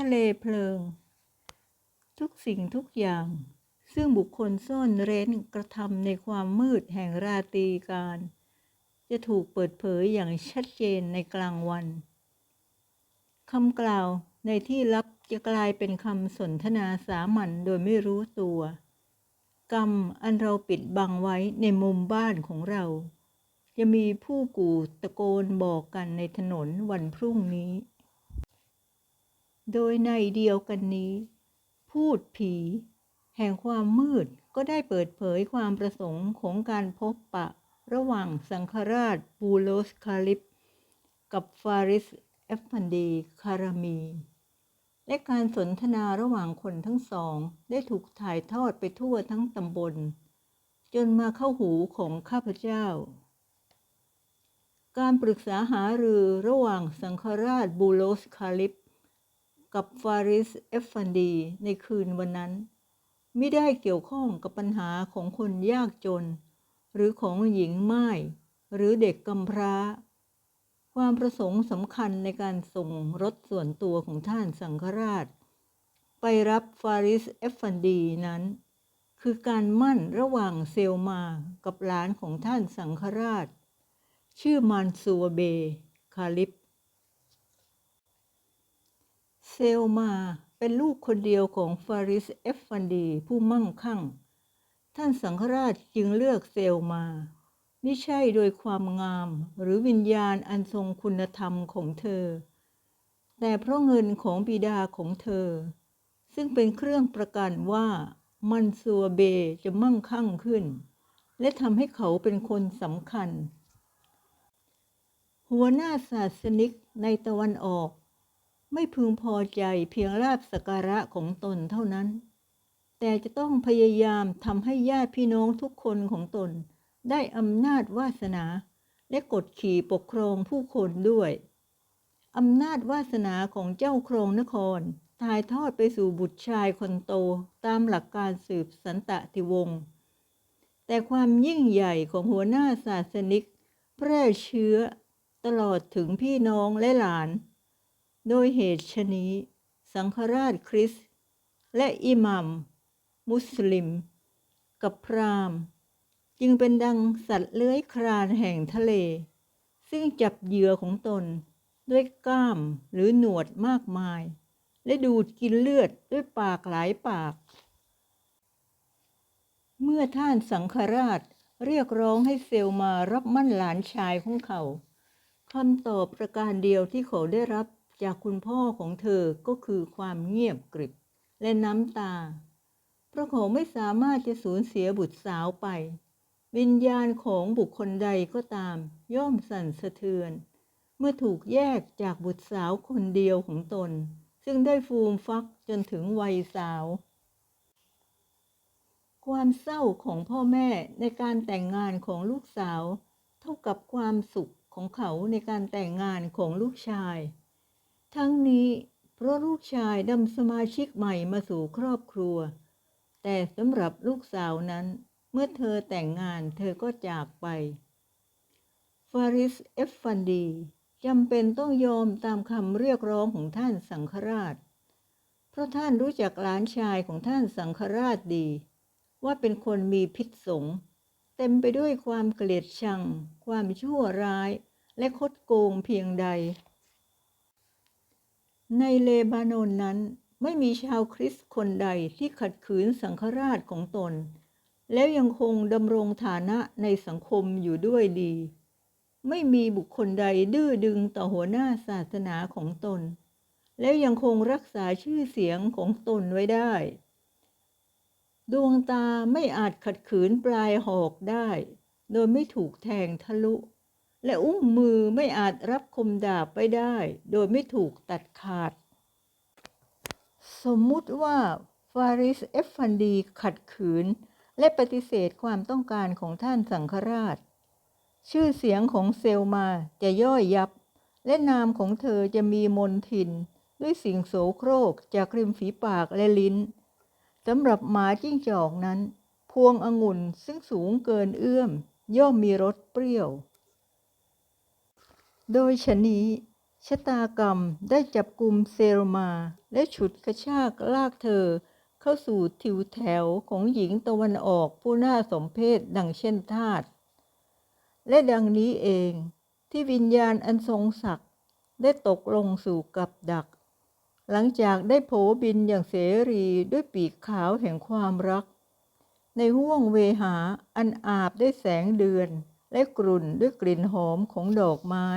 ทะเลเพลิง ทุกสิ่งทุกอย่าง ซึ่งบุคคลซ่อนเร้นกระทำในความมืดแห่งราตรีการ จะถูกเปิดเผยอย่างชัดเจนในกลางวันคำกล่าวในที่ลับจะกลายเป็นคำสนทนาสามัญโดยไม่รู้ตัว กรรมอันเราปิดบังไว้ในมุมบ้านของเรา จะมีผู้กู่ตะโกนบอกกันในถนนวันพรุ่งนี้ โดยในเดียวกันนี้ พูดผี แห่งความมืดก็ได้เปิดเผยความประสงค์ของการพบปะ ระหว่างสังฆราชบูโลสคาลิป กับฟาริสเอฟฟันดีคารามี และการสนทนาระหว่างคนทั้งสอง ได้ถูกถ่ายทอดไปทั่วทั้งตำบล จนมาเข้าหูของข้าพเจ้า การปรึกษาหารือระหว่างสังฆราชบูโลสคาลิป กับฟาริสเอฟฟันดีในคืนวันนั้น ไม่ได้เกี่ยวข้องกับปัญหาของคนยากจน หรือของหญิงไม้หรือเด็กกำพร้า ความประสงค์สำคัญในการส่งรถส่วนตัวของท่านสังฆราช ไปรับฟาริสเอฟฟันดีนั้น คือการมั่นระหว่างเซลมากับหลานของท่านสังฆราช ชื่อมันซูวเบ คาลิป เซลมาเป็นลูกคนเดียวของฟาริสเอฟฟันดีผู้มั่งคั่ง ท่านสังฆราชจึงเลือกเซลมาไม่ใช่โดยความงามหรือวิญญาณอันทรงคุณธรรมของเธอ แต่เพราะเงินของบิดาของเธอ ซึ่งเป็นเครื่องประกันว่ามันซัวเบจะมั่งคั่งขึ้น และทำให้เขาเป็นคนสำคัญ หัวหน้าศาสนิกในตะวันออก ไม่พึงพอใจเพียงลาบสกการะของตนเท่านั้น แต่จะต้องพยายามทำให้ญาติพี่น้องทุกคนของตน ได้อำนาจวาสนา และกดขี่ปกครองผู้คนด้วยอำนาจวาสนาของเจ้าครองนครถ่ายทอดไปสู่บุตรชายคนโตตามหลักการสืบสันตติวงศ์แต่ความยิ่งใหญ่ของหัวหน้าศาสนิก แพร่เชื้อตลอดถึงพี่น้องและหลาน โดยเหตุชนี้ สังฆราชคริสต์และอิหมัม มุสลิม กับพราหมณ์ จึงเป็นดังสัตว์เลื้อยคลานแห่งทะเล ซึ่งจับเหยื่อของตนด้วยก้ามหรือหนวดมากมาย และดูดกินเลือดด้วยปากหลายปาก เมื่อท่านสังฆราชเรียกร้องให้เซลมารับมั่นหลานชายของเขาคำตอบประการเดียวที่เขาได้รับ จากคุณพ่อของเธอก็คือความเงียบกริบและน้ำตา เพราะเขาไม่สามารถจะสูญเสียบุตรสาวไป วิญญาณของบุคคลใดก็ตาม ย่อมสั่นสะเทือน เมื่อถูกแยกจากบุตรสาวคนเดียวของตน ซึ่งได้ฟูมฟักจนถึงวัยสาว ความเศร้าของพ่อแม่ในการแต่งงานของลูกสาว เท่ากับความสุขของเขาในการแต่งงานของลูกชาย ทั้งนี้เพราะลูกชายนำสมาชิกใหม่มาสู่ครอบครัว แต่สำหรับลูกสาวนั้น เมื่อเธอแต่งงานเธอก็จากไป ฟาริสเอฟฟันดีจำเป็นต้องยอมตามคำเรียกร้องของท่านสังฆราช เพราะท่านรู้จักหลานชายของท่านสังฆราชดี ว่าเป็นคนมีพิษสงเต็มไปด้วยความเกลียดชัง ความชั่วร้าย และคดโกงเพียงใด ในเลบานอนนั้นไม่มีชาวคริสต์คนใดที่ขัดขืนสังฆราชของตน แล้วยังคงดำรงฐานะในสังคมอยู่ด้วยดี ไม่มีบุคคลใดดื้อดึงต่อหัวหน้าศาสนาของตน แล้วยังคงรักษาชื่อเสียงของตนไว้ได้ ดวงตาไม่อาจขัดขืนปลายหอกได้ โดยไม่ถูกแทงทะลุ และอุ้งมือไม่อาจรับคมดาบไปได้ โดยไม่ถูกตัดขาด สมมุติว่าฟาริสเอฟฟันดีขัดขืน และปฏิเสธความต้องการของท่านสังฆราช ชื่อเสียงของเซลมาจะย่อยยับ และนามของเธอจะมีมนทิน ด้วยสิ่งโสโครกจากริมฝีปากและลิ้นสำหรับหมาจิ้งจอกนั้น พวงองุ่นซึ่งสูงเกินเอื้อม ย่อมมีรสเปรี้ยว โดยชนี้ ชะตากรรมได้จับกลุ่มเซลมา และฉุดกระชากลากเธอ เข้าสู่ทิวแถวของหญิงตะวันออกผู้น่าสมเพชดังเช่นทาสและดังนี้เองที่วิญญาณอันทรงศักดิ์ได้ตกลงสู่กับดัก หลังจากได้โผบินอย่างเสรีด้วยปีกขาวแห่งความรัก ในห้วงเวหาอันอาบด้วยแสงเดือน และกลุ่นด้วยกลิ่นหอมของดอกไม้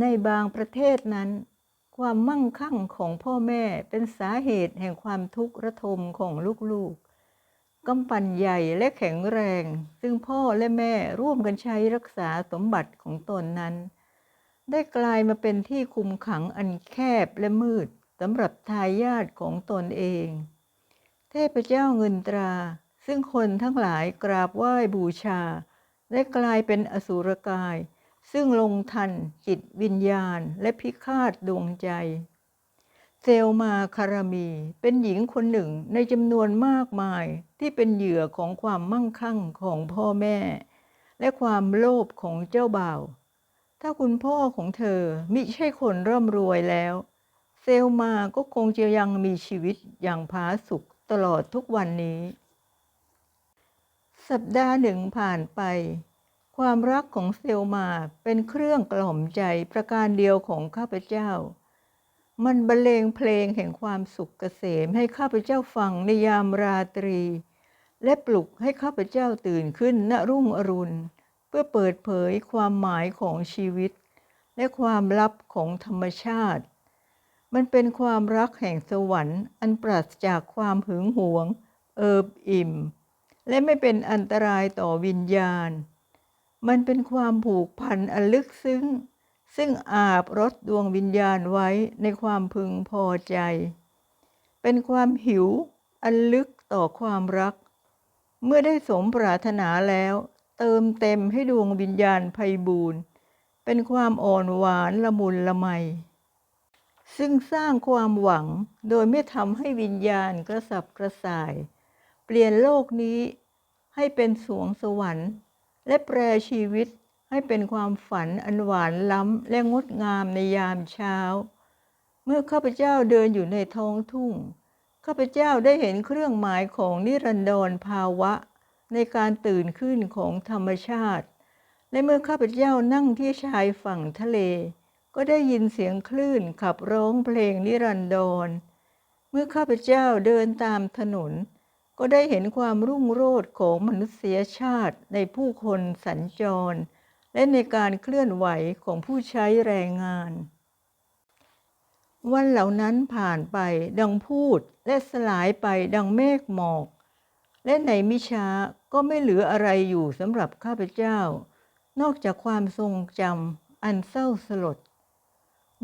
ในบางประเทศนั้น ความมั่งคั่งของพ่อแม่เป็นสาเหตุแห่งความทุกข์ระทมของลูกๆกำปั่นใหญ่และแข็งแรง ซึ่งพ่อและแม่ร่วมกันใช้รักษาสมบัติของตนนั้น ได้กลายมาเป็นที่คุมขังอันแคบและมืดสำหรับทายาทของตนเอง เทพเจ้าเงินตรา ซึ่งคนทั้งหลายกราบไหว้บูชา ได้กลายเป็นอสุรกาย ซึ่งลงทันจิตวิญญาณและพิฆาตดวงใจ เซลมาคารามีเป็นหญิงคนหนึ่งในจำนวนมากมายที่เป็นเหยื่อของความมั่งคั่งของพ่อแม่ และความโลภของเจ้าบ่าว ถ้าคุณพ่อของเธอมิใช่คนร่ำรวยแล้ว เซลมาก็คงจะยังมีชีวิตอย่างผาสุกตลอดทุกวันนี้ สัปดาห์หนึ่งผ่านไป ความรักของเซลมาเป็นเครื่องกล่อมใจประการเดียวของข้าพเจ้า มันบรรเลงเพลงแห่งความสุขเกษมให้ข้าพเจ้าฟังในยามราตรี และปลุกให้ข้าพเจ้าตื่นขึ้นณรุ่งอรุณ เพื่อเปิดเผยความหมายของชีวิต และความลับของธรรมชาติ มันเป็นความรักแห่งสวรรค์อันปราศจากความหึงหวง เอิบอิ่ม และไม่เป็นอันตรายต่อวิญญาณ มันเป็นความผูกพันอันลึกซึ้ง ซึ่งอาบรถดวงวิญญาณไว้ในความพึงพอใจ เป็นความหิวอันลึกต่อความรัก เมื่อได้สมปรารถนาแล้ว เติมเต็มให้ดวงวิญญาณไพบูรณ์เป็นความอ่อนหวานละมุนละไม ซึ่งสร้างความหวังโดยไม่ทำให้วิญญาณกระสับกระส่าย เปลี่ยนโลกนี้ให้เป็นสวงสวรรค์ และแปรชีวิตให้เป็นความฝันอันหวานล้ำและงดงามในยามเช้า เมื่อข้าพเจ้าเดินอยู่ในท้องทุ่ง ข้าพเจ้าได้เห็นเครื่องหมายของนิรันดรภาวะ ในการตื่นขึ้นของธรรมชาติ และเมื่อข้าพเจ้านั่งที่ชายฝั่งทะเล ก็ได้ยินเสียงคลื่นขับร้องเพลงนิรันดร เมื่อข้าพเจ้าเดินตามถนน ก็ได้เห็นความรุ่งโรจน์ของมนุษยชาติในผู้คนสัญจร และในการเคลื่อนไหวของผู้ใช้แรงงาน วันเหล่านั้นผ่านไปดังพูดและสลายไปดังเมฆหมอก และในมิช้าก็ไม่เหลืออะไรอยู่สำหรับข้าพเจ้า นอกจากความทรงจำอันเศร้าสลด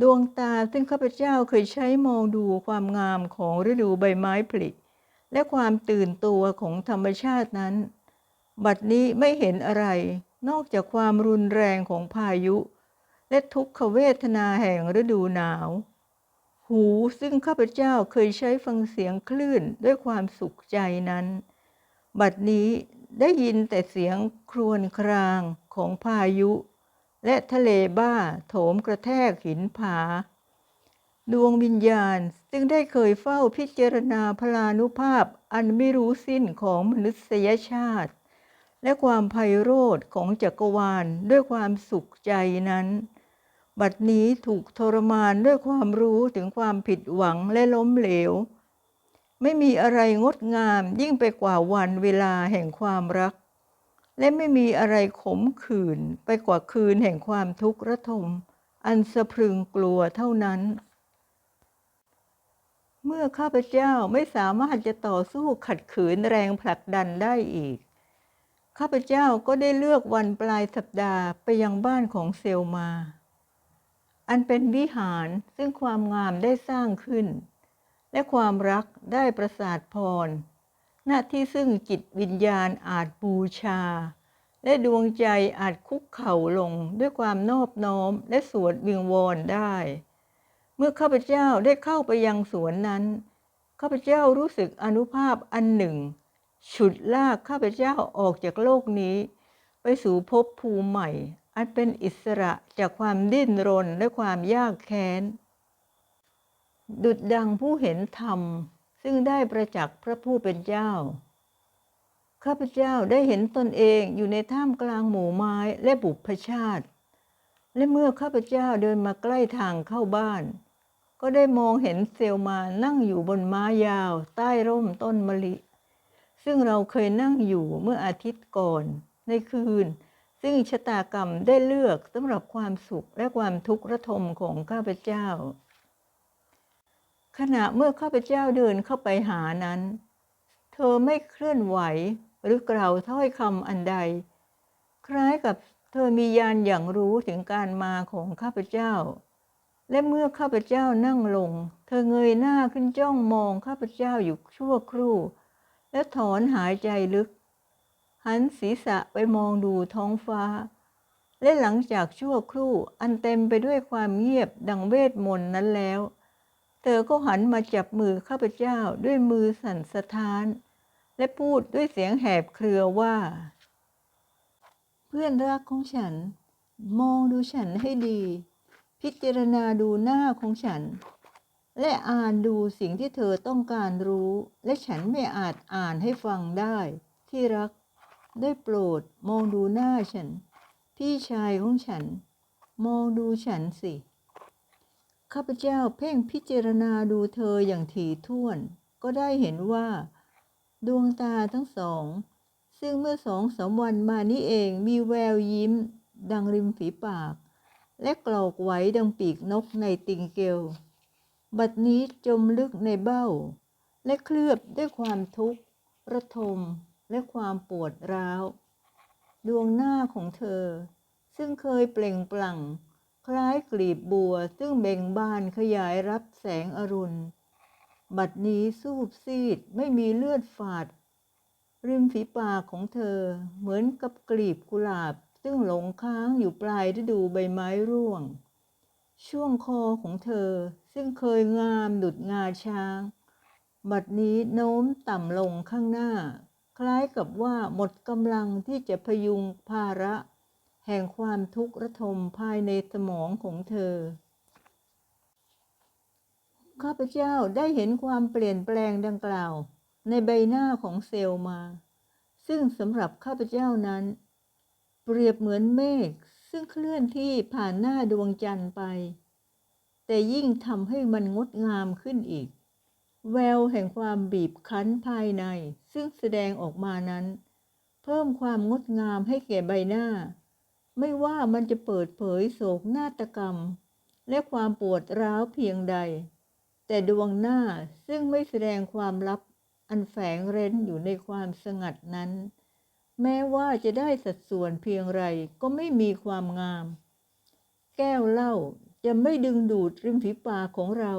ดวงตาซึ่งข้าพเจ้าเคยใช้มองดูความงามของฤดูใบไม้ผลิ และความตื่นตัวของธรรมชาตินั้น บัดนี้ไม่เห็นอะไร นอกจากความรุนแรงของพายุ และทุกขเวทนาแห่งฤดูหนาว หูซึ่งข้าพเจ้าเคยใช้ฟังเสียงคลื่นด้วยความสุขใจนั้น บัดนี้ได้ยินแต่เสียงครวญครางของพายุ และทะเลบ้าโถมกระแทกหินผา ดวงวิญญาณ ซึ่งได้เคยเฝ้าพิจารณาพลานุภาพอันไม่รู้สิ้นของมนุษยชาติ และความไพโรธของจักรวาลด้วยความสุขใจนั้น บัดนี้ถูกทรมานด้วยความรู้ถึงความผิดหวังและล้มเหลว ไม่มีอะไรงดงามยิ่งไปกว่าวันเวลาแห่งความรัก และไม่มีอะไรขมขื่นไปกว่าคืนแห่งความทุกข์ระทม อันสะพรึงกลัวเท่านั้น เมื่อข้าพเจ้าไม่สามารถจะต่อสู้ขัดขืนแรงผลักดันได้อีก ข้าพเจ้าก็ได้เลือกวันปลายสัปดาห์ไปยังบ้านของเซลมา อันเป็นวิหารซึ่งความงามได้สร้างขึ้น และความรักได้ประสาทพรณที่ซึ่งจิตวิญญาณอาจบูชา และดวงใจอาจคุกเข่าลงด้วยความนอบน้อมและสวดวิงวอนได้ เมื่อข้าพเจ้าได้เข้าไปยังสวนนั้น ข้าพเจ้ารู้สึกอนุภาพอันหนึ่ง ฉุดลากข้าพเจ้าออกจากโลกนี้ ไปสู่ภพภูมิใหม่ อันเป็นอิสระจากความดิ้นรนและความยากแค้น ดุดดังผู้เห็นธรรม ซึ่งได้ประจักษ์พระผู้เป็นเจ้า ข้าพเจ้าได้เห็นตนเองอยู่ในท่ามกลางหมู่ไม้และบุพชาติและเมื่อข้าพเจ้าเดินมาใกล้ทางเข้าบ้าน ก็ได้มองเห็นเซลมานั่งอยู่บนม้ายาว ใต้ร่มต้นมะลิ ซึ่งเราเคยนั่งอยู่เมื่ออาทิตย์ก่อน ในคืน ซึ่งชะตากรรมได้เลือกสำหรับความสุขและความทุกข์ระทมของข้าพเจ้า ขณะเมื่อข้าพเจ้าเดินเข้าไปหานั้น เธอไม่เคลื่อนไหวหรือกล่าวถ้อยคำอันใด คล้ายกับเธอมียานอย่างรู้ถึงการมาของข้าพเจ้า และเมื่อข้าพเจ้านั่งลง เธอเงยหน้าขึ้นจ้องมองข้าพเจ้าอยู่ชั่วครู่ และถอนหายใจลึก หันศีรษะไปมองดูท้องฟ้า และหลังจากชั่วครู่อันเต็มไปด้วยความเงียบดังเวทมนต์นั้นแล้ว เธอก็หันมาจับมือข้าพเจ้าด้วยมือสั่นสะท้าน และพูดด้วยเสียงแหบเครือว่า เพื่อนรักของฉัน มองดูฉันให้ดี พิจารณาดูหน้าของฉัน และอ่านดูสิ่งที่เธอต้องการรู้ และฉันไม่อาจอ่านให้ฟังได้ ที่รัก ได้โปรดมองดูหน้าฉัน พี่ชายของฉัน มองดูฉันสิ ข้าพเจ้าเพ่งพิจารณาดูเธออย่างถี่ถ้วน ก็ได้เห็นว่า ดวงตาทั้งสอง ซึ่งเมื่อสองสามวันมานี้เองมีแววยิ้ม ดังริมฝีปาก และกรอกไหวดังปีกนกในติงเกลบัดนี้จมลึกในเบ้า และเคลือบด้วยความทุกข์ ระทมและความปวดร้าว ดวงหน้าของเธอ ซึ่งเคยเปล่งปลั่ง คล้ายกลีบบัวซึ่งเบ่งบานขยายรับแสงอรุณ บัดนี้สูบซีดไม่มีเลือดฝาด ริมฝีปากของเธอเหมือนกับกลีบกุหลาบ ซึ่งหลงค้างอยู่ปลายฤดูใบไม้ร่วง ช่วงคอของเธอซึ่งเคยงามดุดงาช้าง บัดนี้โน้มต่ำลงข้างหน้า คล้ายกับว่าหมดกำลังที่จะพยุงภาระ แห่งความทุกข์ระทมภายในสมองของเธอข้าพเจ้าได้เห็นความเปลี่ยนแปลงดังกล่าว ในใบหน้าของเซลมา ซึ่งสำหรับข้าพเจ้านั้น เปรียบเหมือนเมฆซึ่งเคลื่อนที่ผ่านหน้าดวงจันทร์ไป แต่ยิ่งทำให้มันงดงามขึ้นอีก แววแห่งความบีบคั้นภายในซึ่งแสดงออกมานั้น เพิ่มความงดงามให้แก่ใบหน้า ไม่ว่ามันจะเปิดเผยโศกนาฏกรรม และความปวดร้าวเพียงใด แต่ดวงหน้าซึ่งไม่แสดงความลับอันแฝงเร้นอยู่ในความสงัดนั้น แม้ว่าจะได้สัดส่วนเพียงไรก็ไม่มีความงาม แก้วเหล้าจะไม่ดึงดูดริมฝีปากของเรา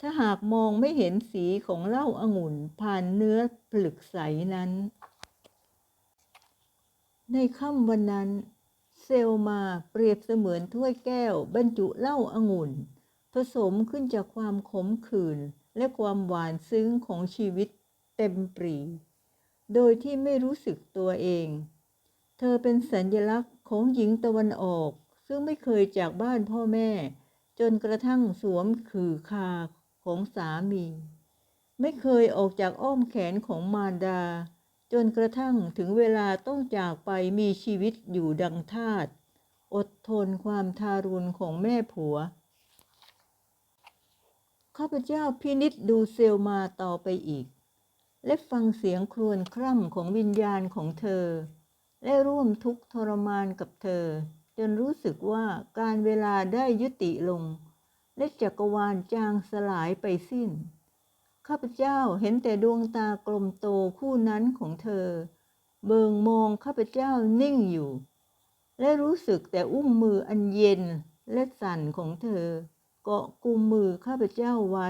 ถ้าหากมองไม่เห็นสีของเหล้าองุ่นผ่านเนื้อผลึกใสนั้น ในค่ำวันนั้น เซลมาเปรียบเสมือนถ้วยแก้วบรรจุเหล้าองุ่น ผสมขึ้นจากความขมขื่นและความหวานซึ้งของชีวิตเต็มปรี โดยที่ไม่รู้สึกตัวเอง เธอเป็นสัญลักษณ์ของหญิงตะวันออก ซึ่งไม่เคยจากบ้านพ่อแม่ จนกระทั่งสวมขื่อคาของสามี ไม่เคยออกจากอ้อมแขนของมารดา จนกระทั่งถึงเวลาต้องจากไปมีชีวิตอยู่ดังทาสอดทนความทารุณของแม่ผัวข้าพเจ้าพินิษดูเซลมาต่อไปอีก และฟังเสียงครวญคร่ำของวิญญาณของเธอ และร่วมทุกข์ทรมานกับเธอ จนรู้สึกว่าการเวลาได้ยุติลง และจักรวาลจางสลายไปสิ้น ข้าพเจ้าเห็นแต่ดวงตากลมโตคู่นั้นของเธอ เบิงมองข้าพเจ้านิ่งอยู่ และรู้สึกแต่อุ้มมืออันเย็นและสั่นของเธอ เกาะกุมมือข้าพเจ้าไว้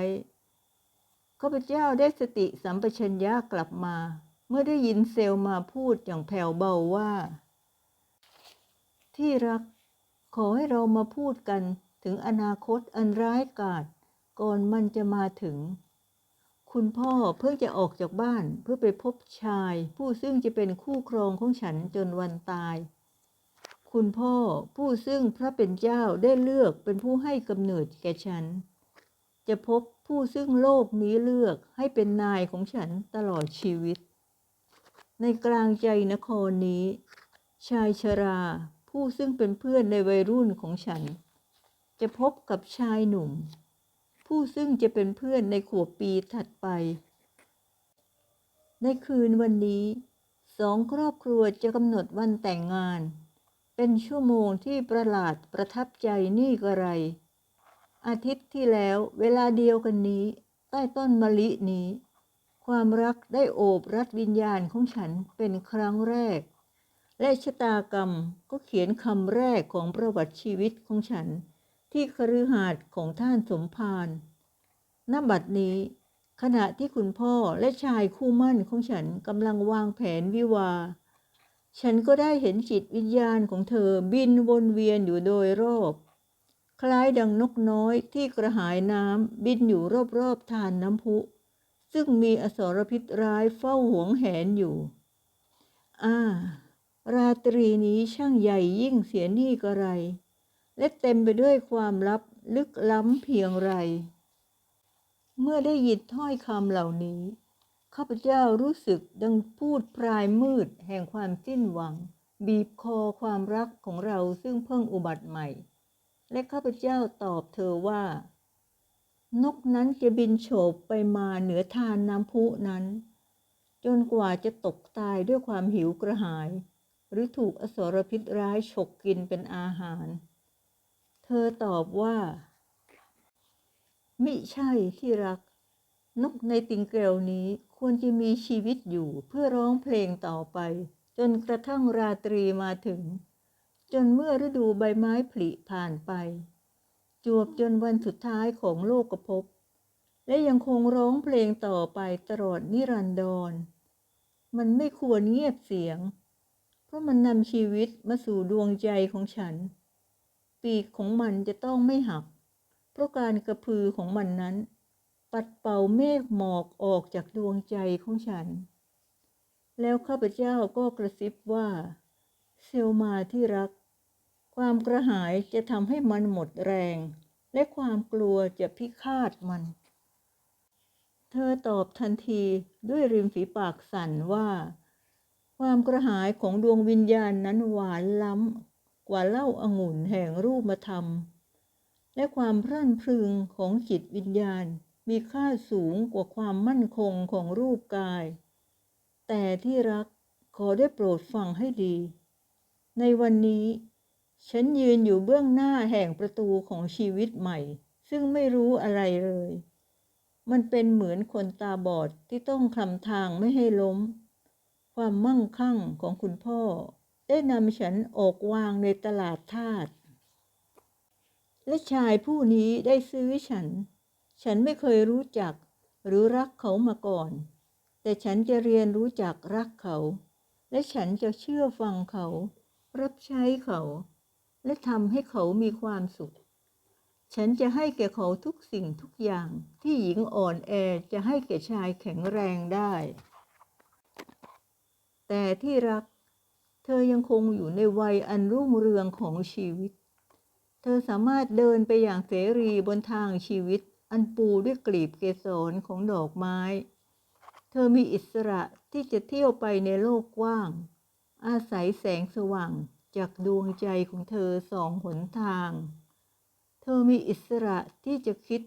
ข้าพเจ้าได้สติสัมปชัญญะกลับมา เมื่อได้ยินเซลมาพูดอย่างแผ่วเบาว่า ที่รัก ขอให้เรามาพูดกันถึงอนาคตอันร้ายกาจก่อนมันจะมาถึง คุณพ่อเพิ่งจะออกจากบ้านเพื่อไปพบชาย ผู้ซึ่งจะเป็นคู่ครองของฉันจนวันตายคคุณพ่อผู้ซึ่งพระเป็นเจ้าได้เลือกเป็นผู้ให้กำเนิดแก่ฉัน จะพบ ผู้ซึ่งโลกนี้เลือกให้เป็นนายของฉันตลอดชีวิต ในกลางใจนครนี้ ชายชรา ผู้ซึ่งเป็นเพื่อนในวัยรุ่นของฉัน จะพบกับชายหนุ่ม ผู้ซึ่งจะเป็นเพื่อนในขวบปีถัดไป ในคืนวันนี้สองครอบครัวจะกำหนดวันแต่งงาน เป็นชั่วโมงที่ประหลาดประทับใจนี่กระไร อาทิตย์ที่แล้วเวลาเดียวกันนี้ ใต้ต้นมะลินี้ ความรักได้โอบรัดวิญญาณของฉันเป็นครั้งแรก และชะตากรรมก็เขียนคำแรกของประวัติชีวิตของฉัน ที่คฤหาสน์ของท่านสมภารณบัดนี้ ขณะที่คุณพ่อและชายคู่มั่นของฉันกำลังวางแผนวิวา ฉันก็ได้เห็นจิตวิญญาณของเธอบินวนเวียนอยู่โดยรอบ ล้ายดังนกน้อยที่กระหายน้ำบินอยู่รอบๆทานน้ำพุ ซึ่งมีอสรพิษร้ายเฝ้าหวงแหนอยู่ อ่า ราตรีนี้ช่างใหญ่ยิ่งเสียนี่กระไร และเต็มไปด้วยความลับลึกล้ำเพียงไร เมื่อได้ยินถ้อยคำเหล่านี้ ข้าพเจ้ารู้สึกดังพูดพรายมืดแห่งความสิ้นหวัง บีบคอความรักของเราซึ่งเพิ่งอุบัติใหม่ และข้าพเจ้าตอบเธอว่า นกนั้นจะบินโฉบไปมาเหนือทานน้ำพุนั้น จนกว่าจะตกตายด้วยความหิวกระหาย หรือถูกอสรพิษร้ายฉกกินเป็นอาหาร เธอตอบว่ามิใช่ที่รัก นกในติงเกลนี้ควรจะมีชีวิตอยู่เพื่อร้องเพลงต่อไป จนกระทั่งราตรีมาถึง จนเมื่อฤดูใบไม้ผลิผ่านไป จวบจนวันสุดท้ายของโลกภพและยังคงร้องเพลงต่อไปตลอดนิรันดร มันไม่ควรเงียบเสียง เพราะมันนำชีวิตมาสู่ดวงใจของฉัน ปีกของมันจะต้องไม่หัก เพราะการกระพือของมันนั้น ปัดเป่าเมฆหมอกออกจากดวงใจของฉัน แล้วข้าพเจ้าก็กระซิบว่า เซลมาที่รัก ความกระหายจะทำให้มันหมดแรง และความกลัวจะพิฆาตมัน เธอตอบทันทีด้วยริมฝีปากสั่นว่า ความกระหายของดวงวิญญาณนั้นหวานล้ำ กว่าเหล้าอางุ่นแห่งรูปธรรม และความพรั่นพรึงของจิตวิญญาณมีค่าสูงกว่าความมั่นคงของรูปกาย แต่ที่รักขอได้โปรดฟังให้ดี ในวันนี้ ฉันยืนอยู่เบื้องหน้าแห่งประตูของชีวิตใหม่ ซึ่งไม่รู้อะไรเลย มันเป็นเหมือนคนตาบอดที่ต้องคลำทางไม่ให้ล้ม ความมั่งคั่งของคุณพ่อ ได้นำฉันออกวางในตลาดทาสและชายผู้นี้ได้ซื้อฉัน ฉันไม่เคยรู้จักหรือรักเขามาก่อน แต่ฉันจะเรียนรู้จักรักเขา และฉันจะเชื่อฟังเขา รับใช้เขา และทำให้เขามีความสุข ฉันจะให้แก่เขาทุกสิ่งทุกอย่างที่หญิงอ่อนแอจะให้แก่ชายแข็งแรงได้ แต่ที่รัก เธอยังคงอยู่ในวัยอันรุ่งเรืองของชีวิต เธอสามารถเดินไปอย่างเสรีบนทางชีวิต อันปูด้วยกลีบเกสรของดอกไม้ เธอมีอิสระที่จะเที่ยวไปในโลกกว้าง อาศัยแสงสว่างจากดวงใจของเธอสองหนทาง เธอมีอิสระที่จะคิด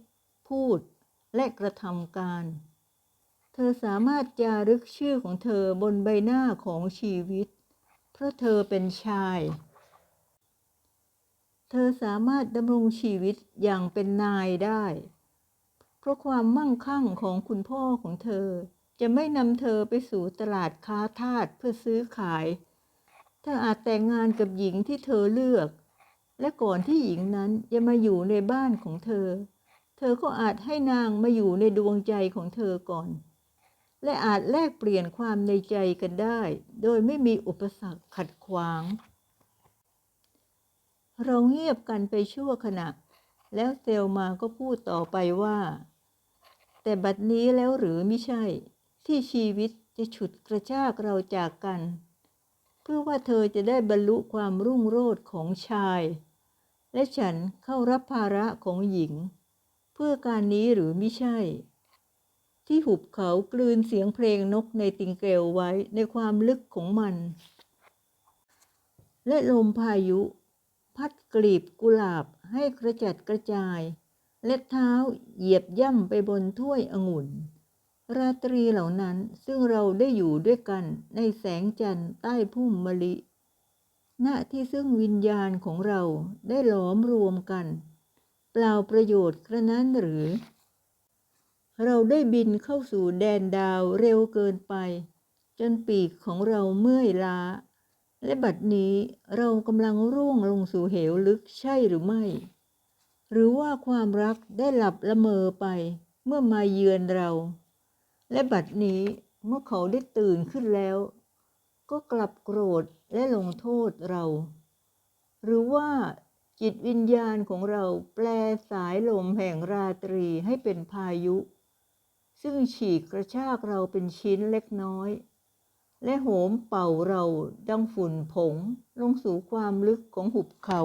พูดและกระทำการ เธอสามารถจารึกชื่อของเธอบนใบหน้าของชีวิต เพราะเธอเป็นชาย เธอสามารถดำรงชีวิตอย่างเป็นนายได้ เพราะความมั่งคั่งของคุณพ่อของเธอจะไม่นำเธอไปสู่ตลาดค้าทาสเพื่อซื้อขาย เธออาจแต่งงานกับหญิงที่เธอเลือก และก่อนที่หญิงนั้นจะมาอยู่ในบ้านของเธอ เธอก็อาจให้นางมาอยู่ในดวงใจของเธอก่อน และอาจแลกเปลี่ยนความในใจกันได้ โดยไม่มีอุปสรรคขัดขวาง เราเงียบกันไปชั่วขณะ แล้วเซลมาก็พูดต่อไปว่า แต่บัดนี้แล้วหรือไม่ใช่ที่ชีวิตจะฉุดกระชากเราจากกัน พื่อว่าเธอจะได้บรรลุความรุ่งโรจน์ของชาย และฉันเข้ารับภาระของหญิง เพื่อการนี้หรือไม่ใช่ ที่หุบเขากลืนเสียงเพลงนกในติงเกลไว้ในความลึกของมัน และลมพายุ พัดกลีบกุหลาบให้กระจัดกระจาย และเท้าเหยียบย่ำไปบนถ้วยองุ่น ราตรีเหล่านั้นซึ่งเราได้อยู่ด้วยกันในแสงจันทร์ใต้พุ่มมะลิ ณ ที่ซึ่งวิญญาณของเราได้หลอมรวมกัน เปล่าประโยชน์กระนั้นหรือ เราได้บินเข้าสู่แดนดาวเร็วเกินไป จนปีกของเราเมื่อยล้า และบัดนี้เรากำลังร่วงลงสู่เหวลึกใช่หรือไม่ หรือว่าความรักได้หลับละเมอไปเมื่อมาเยือนเรา และบัดนี้เมื่อเขาได้ตื่นขึ้นแล้ว ก็กลับโกรธและลงโทษเรา หรือว่าจิตวิญญาณของเราแปลสายลมแห่งราตรีให้เป็นพายุ ซึ่งฉีกกระชากเราเป็นชิ้นเล็กน้อย และโหมเป่าเราดังฝุ่นผงลงสู่ความลึกของหุบเขา